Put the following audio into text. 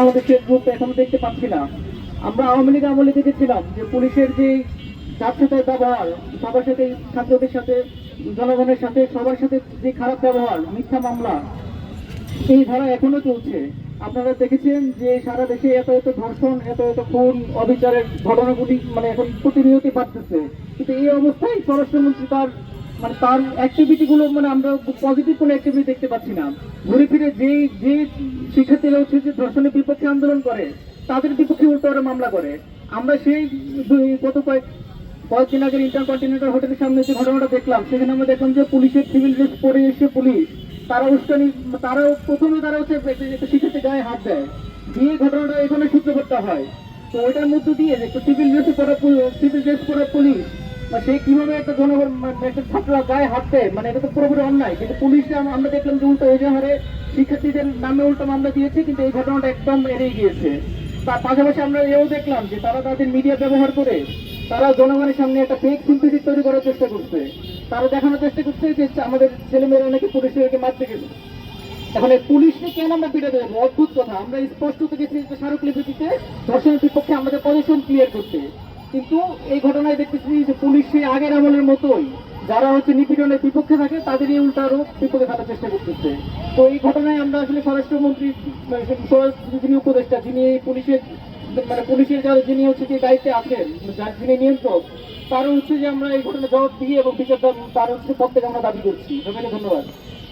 আমাদের ফেসবুক এখন দেখতে পাচ্ছি না। আমরা আওয়ামী লীগ আমলে দেখেছিলাম যে পুলিশের যে যাচ্ছেতার ব্যবহার, সবার সাথে ছাত্রদের সাথে, জনগণের সাথে, সবার সাথে যে খারাপ ব্যবহার, মিথ্যা মামলা, এই ধারা এখনও চলছে। আপনারা দেখেছেন যে সারা দেশে এত এত ধর্ষণ, এত এত খুন, অবিচারের ঘটনাগুলি মানে এখন প্রতিনিয়তই বাড়তেছে। কিন্তু এই অবস্থায় স্বরাষ্ট্রমন্ত্রী তার মানে তার অ্যাক্টিভিটি গুলো মানে আমরা পজিটিভ কোনো অ্যাক্টিভিটি দেখতে পাচ্ছি না। ঘুরে ফিরে যে যে শিক্ষার্থীরা হচ্ছে যে ধর্ষণের বিপক্ষে আন্দোলন করে, তাদের বিপক্ষে উল্টো মামলা করে। আমরা সেই গত কয়েক, কয়েকদিন আগে ইন্টারকন্টিনেন্টাল হোটেলের সামনে যে ঘটনাটা দেখলাম, সেখানে আমরা দেখলাম যে পুলিশের সিভিল ড্রেস পরে এসে পুলিশ, তারা উস্কানি, তারাও প্রথমে তারা হচ্ছে শিক্ষার্থী গায়ে হাত দেয়। দিয়ে ঘটনাটা এখানে সূত্রপাতটা হয়। তো ওইটার মধ্য দিয়ে যে সিভিল ড্রেস পরা সিভিল ড্রেস পরা পুলিশ সে কীভাবে একটা জনগণ একটা ছাত্র গায়ে দেয় মানে এটা তো পুরোপুরি অন্যায়। কিন্তু পুলিশ আমরা দেখলাম যে উল্টো এই হারে শিক্ষার্থীদের নামে উল্টো মামলা দিয়েছে, কিন্তু এই ঘটনাটা একদম এড়িয়ে গিয়েছে। তার পাশাপাশি আমরা এও দেখলাম যে তারা তাদের মিডিয়া ব্যবহার করে তারা জনগণের সামনে একটা ফেক সিম্পিটি তৈরি করার চেষ্টা করছে। তারা দেখানোর চেষ্টা করছে যে আমাদের ছেলেমেয়েরা নাকি পুলিশকে মারতে গেছে এখন এই পুলিশকে কেন আমরা পিঠে দেবো অদ্ভুত কথা। আমরা স্পষ্ট দেখেছি যে স্মারকলিপিটিতে ধর্ষণের বিপক্ষে আমাদের পজিশন ক্লিয়ার করতে। কিন্তু এই ঘটনায় দেখতেছি যে পুলিশ সেই আগের আমলের মতোই যারা হচ্ছে নিপীড়নের বিপক্ষে থাকে, তাদেরই উল্টারও বিপদে ফেলার চেষ্টা করতেছে। তো এই ঘটনায় আমরা আসলে স্বরাষ্ট্রমন্ত্রী মানে স্বরাষ্ট্র যিনি উপদেষ্টা, যিনি এই পুলিশের মানে পুলিশের যারা, যিনি হচ্ছে যে দায়িত্বে আছেন, যার যিনি নিয়ন্ত্রক, তার হচ্ছে যে আমরা এই ঘটনা জবাব দিয়ে এবং বিচার তার হচ্ছে থেকে আমরা দাবি করছি। সবাইকে ধন্যবাদ।